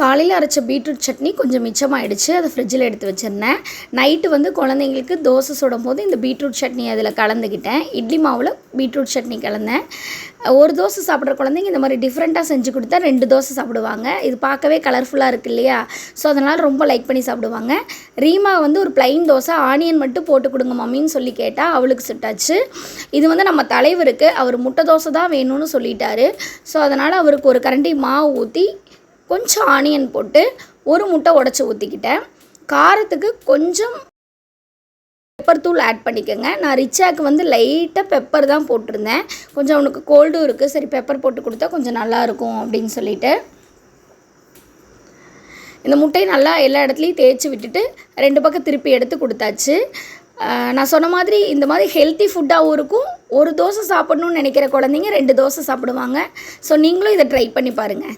காலையில் அரைச்ச பீட்ரூட் சட்னி கொஞ்சம் மிச்சமாயிடுச்சு. அதை ஃப்ரிட்ஜில் எடுத்து வச்சிருந்தேன். நைட்டு வந்து குழந்தைங்களுக்கு தோசை சுடும் போது இந்த பீட்ரூட் சட்னி அதில் கலந்துக்கிட்டேன் இட்லி மாவில் பீட்ரூட் சட்னி கலந்தேன். ஒரு தோசை சாப்பிட்ற குழந்தைங்க இந்த மாதிரி டிஃப்ரெண்ட்டாக செஞ்சு கொடுத்தா ரெண்டு தோசை சாப்பிடுவாங்க. இது பார்க்கவே கலர்ஃபுல்லாக இருக்கு இல்லையா? ஸோ அதனால் ரொம்ப லைக் பண்ணி சாப்பிடுவாங்க. ரீமா வந்து ஒரு ப்ளைன் தோசை ஆனியன் மட்டும் போட்டு கொடுங்க மம்மின்னு சொல்லி கேட்டால் அவளுக்கு சுட்டாச்சு. இது வந்து நம்ம தலைவருக்கு அவர் முட்டை தோசை தான் வேணும்னு சொல்லிட்டாரு. ஸோ அதனால் அவருக்கு ஒரு கரண்டி மாவு ஊற்றி கொஞ்சம் ஆனியன் போட்டு ஒரு முட்டை உடச்சி ஊற்றிக்கிட்டேன் காரத்துக்கு கொஞ்சம் பெப்பர் தூள் ஆட் பண்ணிக்கோங்க. நான் ரிச்சாக்கு வந்து லைட்டாக பெப்பர் தான் போட்டிருந்தேன். கொஞ்சம் அவனுக்கு கோல்டும் இருக்குது சரி பெப்பர் போட்டு கொடுத்தா கொஞ்சம் நல்லாயிருக்கும் அப்படின்னு சொல்லிட்டு. இந்த முட்டையை நல்லா எல்லா இடத்துலையும் தேய்ச்சி விட்டுட்டு ரெண்டு பக்கம் திருப்பி எடுத்து கொடுத்தாச்சு. நான் சொன்ன மாதிரி இந்த மாதிரி ஹெல்த்தி ஃபுட்டாகவும் இருக்கும். ஒரு தோசை சாப்பிட்ணுன்னு நினைக்கிற குழந்தைங்க ரெண்டு தோசை சாப்பிடுவாங்க. ஸோ நீங்களும் இதை ட்ரை பண்ணி பாருங்கள்